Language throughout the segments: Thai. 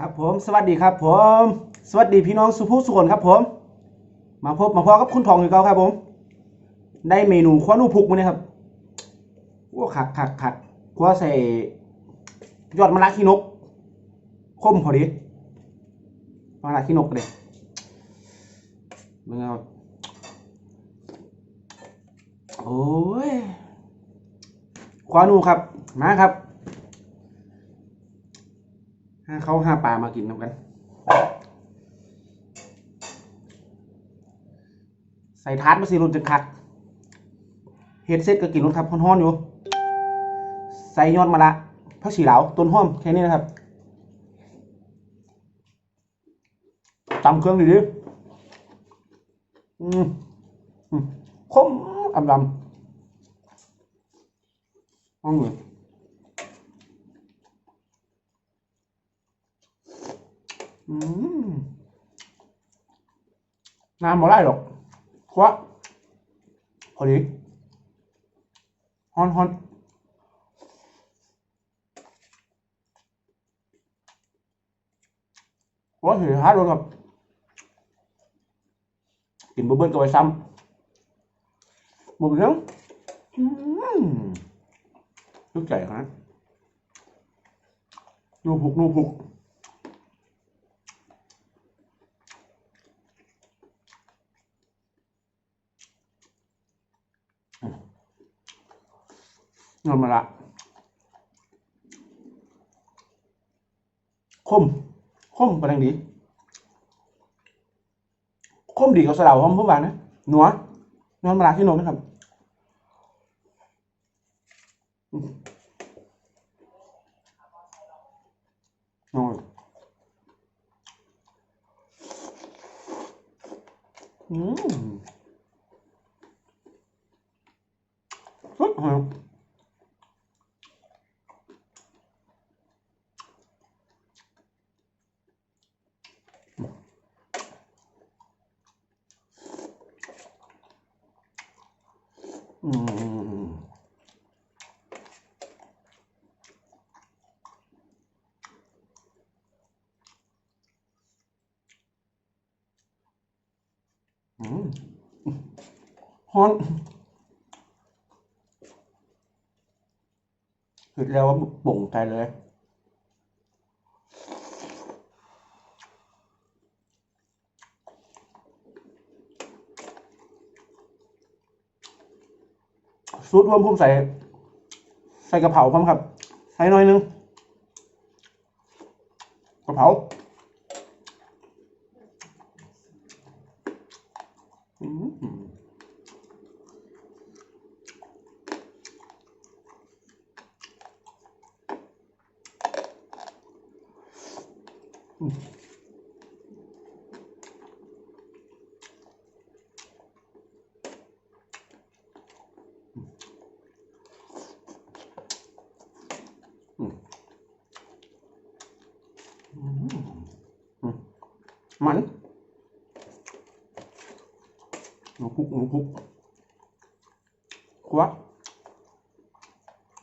ครับผมสวัสดีครับผม สวัสดีพี่น้องสุภูสุคนครับผม มาพบมาพอกับคุณทองอยู่เก่าครับผม ได้เมนูขั้วหนูพุกมาเนี่ยครับว้าขักขักขักขั้วใส่ยอดมะระขี้นกคมพอดีมะระขี้นกเลยมึงเอาโอ้ยขั้วหนูครับมาครับ ห้าเขาห้าปลามากินกัน ใส่ทาร์ตมาสิรุนจะคักเฮ็ดเสร็จก็กินรสครับฮ้อนๆอยู่ ใส่ยอดมะระผักชีเหลาต้นหอมแค่นี้นะครับตำเครื่องดีดิอืมอืมคมอำลำห้องเลย อืม น้ำบ่ได้หรอกเพราะพอดีฮอนฮอนว่าถือฮาร์ดโดนกับกินเบิ้ลๆกับไปซ้ำหมดเรื่องลึกใจขนาดนูผูกนูผูก นมาละคมคมประดังดีคมดีกับสะเดาหอมผู้บานนะหนัวนอนมาละที่นอนะครับนอนอืมเฮ้ยหอม อืมอืมฮอนเห็นแล้วว่าบ่งใจเลย สูตรรวมผมใส่ ใส่กระเพราพร้อมครับ ใส่หน่อยนึงกระเพราอืม มันหนูพุกหนูพุกควัก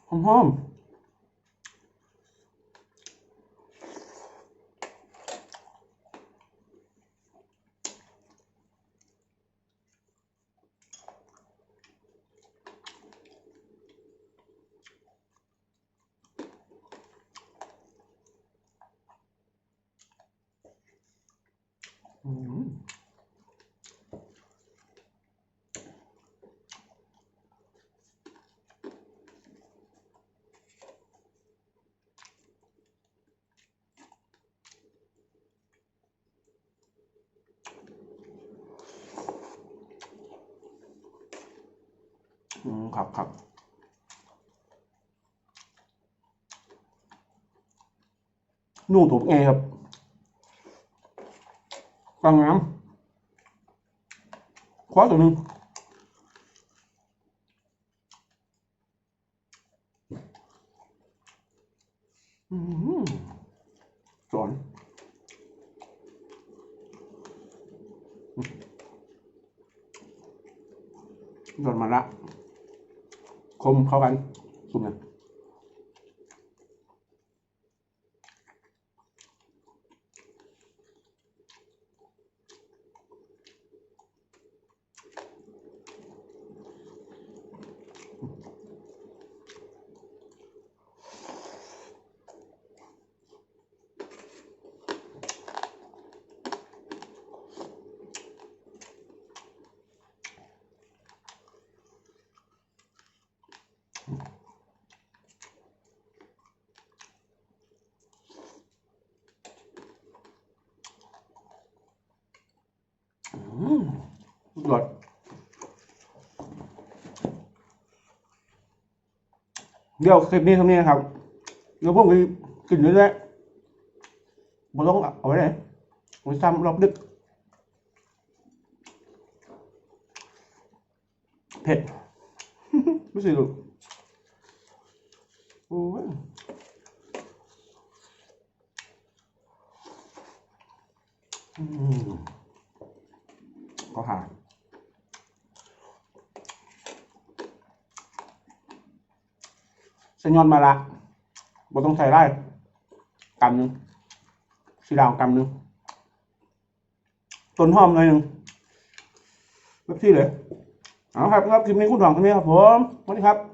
หอมหอม อืมครับครับนุ่งถูกไงครับ กลางน้ำคว้าตัวหนึ่งอืมสอนโดนมาละ คมเข้ากัน สุดนะ รสเดี๋ยวคลิปนี้ทำนี้นะครับเดี๋ยวผมไปกินเรื่อยๆบ่ต้องเอาไว้ไหนไว้ซ้ำรอบดึก เผ็ด ไม่สิลูกโอ้ยอืมก็หาเส้นยอนมาละบ่ต้องใส่ได้กำหนึ่งสีดาวกำหนึ่งต้นหอมหน่อยหนึ่งแบบที่เลยเอาครับครับคลิปนี้คุณทองคนนี้ครับผมสวัสดีครับ